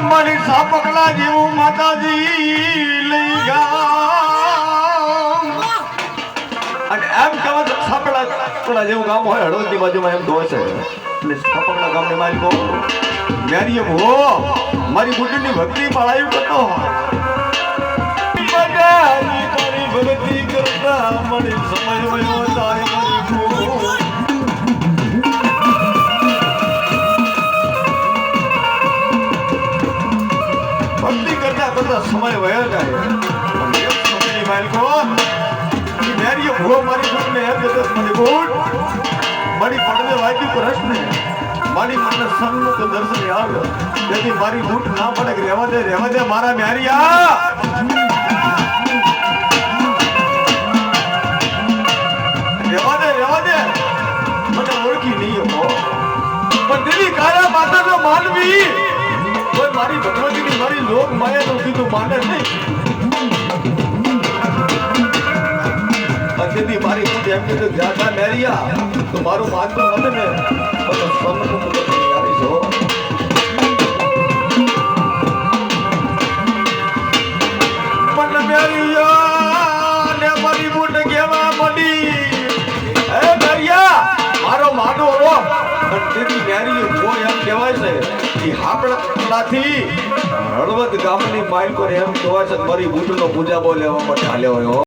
મારી સાપકડા જેવું માતાજી લઈ ગયા અને એમ કહેવાય સાપડા સાપડા જેવું ગામ હોય, હળવદની બાજુમાં એમ છે. એટલે સાપકડા ગામની માલિકો, મેરી એમ હો, મારી બુદ્ધિની ભક્તિ પળાયું કરતો બધાની ભક્તિ કરતા કરતા સમય વયો જાય. સમયની માલિકો ઈ મેરીએ ભૂવો મારી ભૂતને એમ કહેતો મને ભૂત મારી પડવે વાગ્યું પ્રશ્ન મારી મને સન્મુખ દર્શન આવ્યો તેથી મારી ભૂત ના પડે રહેવા દે રહેવા દે મારા મેરિયા. માનવી મારી ભગવતીની મારી લોક માયાનું કીધું માને નહીં. તેથી મારી ખુદ એમ કીધું જ્યાં મેરિયા તો મારું માનતું નથી ને. અને તેની મેરી કોઈ એમ કહેવાય છે. કે હાપડાથી હળવદ ગામની પર એમ કહેવાય છે, મારી બુટનો પૂજા બો લેવા માટે હાલ્યો